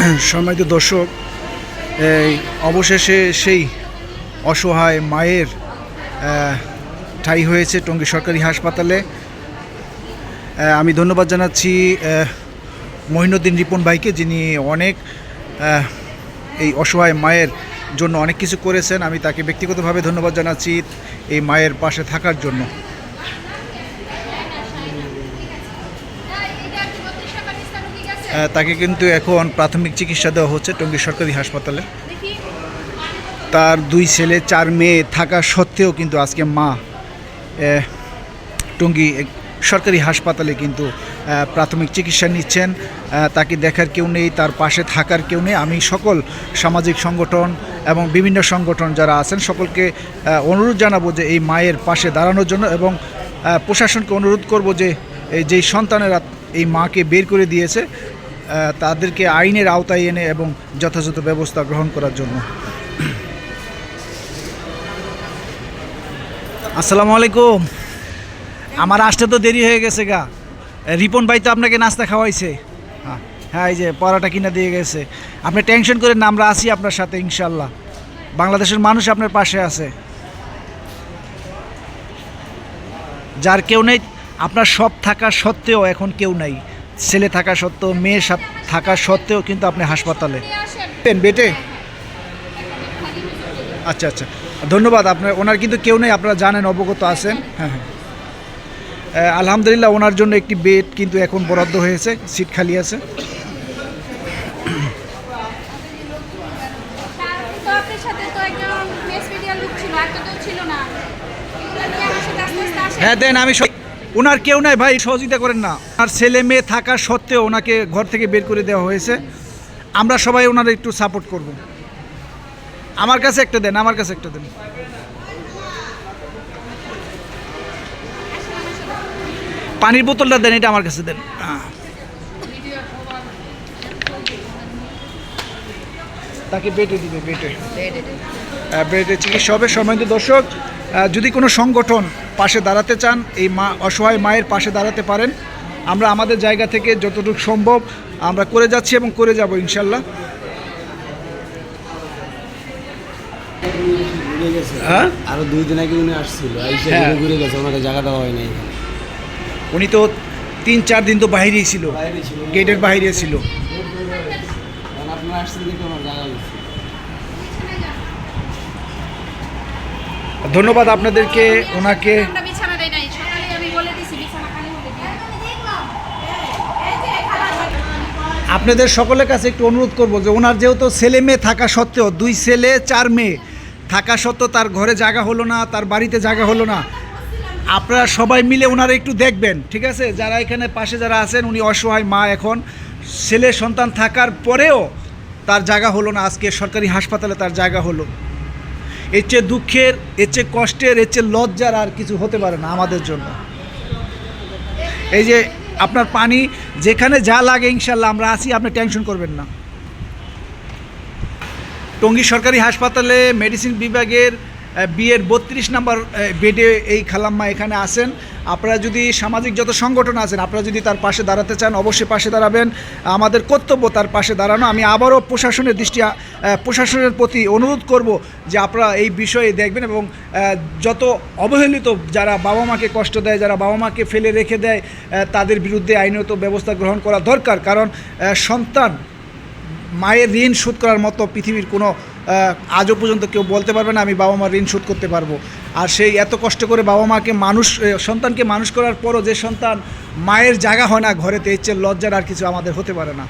সম্মানিত দর্শক, এই অবশেষে সেই অসহায় মায়ের ঠাঁই হয়েছে টঙ্গী সরকারি হাসপাতালে। আমি ধন্যবাদ জানাচ্ছি মহিনুদ্দিন রিপন ভাইকে যিনি অনেক এই অসহায় মায়ের জন্য অনেক কিছু করেছেন। আমি তাকে ব্যক্তিগতভাবে ধন্যবাদ জানাচ্ছি এই মায়ের পাশে থাকার জন্য। তাকে কিন্তু এখন প্রাথমিক চিকিৎসা দেওয়া হচ্ছে টঙ্গী সরকারি হাসপাতালে। তার দুই ছেলে, চার মেয়ে থাকা সত্ত্বেও কিন্তু আজকে মা টঙ্গী সরকারি হাসপাতালে কিন্তু প্রাথমিক চিকিৎসা নিচ্ছেন। তাকে দেখার কেউ নেই, তার পাশে থাকার কেউ নেই। আমি সকল সামাজিক সংগঠন এবং বিভিন্ন সংগঠন যারা আছেন সকলকে অনুরোধ জানাব যে এই মায়ের পাশে দাঁড়ানোর জন্য এবং প্রশাসনকে অনুরোধ করব যে যেই সন্তানেরা এই মাকে বের করে দিয়েছে তাদেরকে আইনের আওতায় এনে এবং যথাযথ ব্যবস্থা গ্রহণ করার জন্য। আসসালামু আলাইকুম। আমার আসতে তো দেরি হয়ে গেছে গা। রিপন ভাই তো আপনাকে নাস্তা খাওয়াইছে। হ্যাঁ হ্যাঁ এই যে পরাটা কিনে দিয়ে গেছে। আপনি টেনশন করেন আমরা আছি আপনার সাথে ইনশাল্লাহ বাংলাদেশের মানুষ আপনার পাশে আছে। যার কেউ নেই, আপনার সব থাকা সত্ত্বেও এখন কেউ নাই। ছেলে থাকা সত্ত্বেও মেয়ে থাকা সত্ত্বেও কিন্তু আপনি হাসপাতালে। বেটে? আচ্ছা আচ্ছা। ধন্যবাদ আপনার ওনার কিন্তু কেউ নেই আপনারা জানেন অবগত আছেন। হ্যাঁ হ্যাঁ। আলহামদুলিল্লাহ ওনার জন্য একটি বেড কিন্তু এখন বরাদ্দ হয়েছে সিট খালি আছে। হ্যাঁ দেন আমি ওনার কেউ নাই, ভাই, সহযোগিতা করেন না। আর ছেলে মেয়ে থাকা সত্ত্বেও ওনাকে ঘর থেকে বের করে দেওয়া হয়েছে। আমরা সবাই ওনার একটু সাপোর্ট করব। আমার কাছে একটা দেন, আমার কাছে একটা দেন। পানির বোতলটা দেন, এটা আমার কাছে দেন। তাকে বেটে দিবে বেটে বেডে চিকিৎসা হবে। সম্মানিত দর্শক যদি কোনো সংগঠন পাশে দাঁড়াতে চান এই মা অসহায় মায়ের পাশে দাঁড়াতে পারেন। আমরা আমাদের জায়গা থেকে যতটুকু সম্ভব আমরা করে যাচ্ছি এবং করে যাব ইনশাল্লাহ। হ্যাঁ? আরও দুই দিন আগে উনি আসছিল হ্যাঁ। ঘুরে গেছে ওনাকে জায়গা দেওয়া হয় নাই। উনি তো তিন চার দিন তো বাইরেই ছিল। ছিল। গেটের বাইরে ছিল। কারণ দেখে আমার জায়গা গেছে ধন্যবাদ আপনাদেরকে ওনাকে আপনাদের সকলের কাছে একটু অনুরোধ করব যে ওনার যেহেতু ছেলে মেয়ে থাকা সত্ত্বেও দুই ছেলে চার মেয়ে থাকা সত্ত্বেও তার ঘরে জায়গা হলো না তার বাড়িতে জায়গা হলো না। আপনারা সবাই মিলে ওনারা একটু দেখবেন ঠিক আছে? যারা এখানে পাশে যারা আছেন উনি অসহায় মা এখন। ছেলে সন্তান থাকার পরেও তার জায়গা হলো না, আজকে সরকারি হাসপাতালে তার জায়গা হলো। এর চেয়ে দুঃখের, এর চেয়ে কষ্টের, এর চেয়ে লজ্জার আর কিছু হতে পারে না আমাদের জন্য। এই যে আপনার পানি, যেখানে যা লাগে ইনশাল্লাহ আমরা আছি, আপনি টেনশন করবেন না। টঙ্গী সরকারি হাসপাতালে মেডিসিন বিভাগের বিয়ের বত্রিশ নম্বর বেডে এই খালাম্মা এখানে আসেন আপনারা যদি সামাজিক যত সংগঠন আছেন, আপনারা যদি তার পাশে দাঁড়াতে চান, অবশ্যই পাশে দাঁড়াবেন। আমাদের কর্তব্য তার পাশে দাঁড়ানো। আমি আবারও প্রশাসনের দৃষ্টি প্রশাসনের প্রতি অনুরোধ করব যে আপনারা এই বিষয়ে দেখবেন এবং যত অবহেলিত যারা বাবা মাকে কষ্ট দেয়, যারা বাবা মাকে ফেলে রেখে দেয় তাদের বিরুদ্ধে আইনত ব্যবস্থা গ্রহণ করা দরকার। কারণ সন্তান মায়ের ঋণ শোধ করার মতো পৃথিবীর কোনো আজও পর্যন্ত কেউ বলতে পারবে না, আমি বাবা মার ঋণ শোধ করতে পারব। আর সেই এত কষ্ট করে বাবা মাকে মানুষ সন্তানকে মানুষ করার পরও যে সন্তান মায়ের জায়গা হয় না ঘরেতে, এর চেয়ে লজ্জার আর কিছু আমাদের হতে পারে না।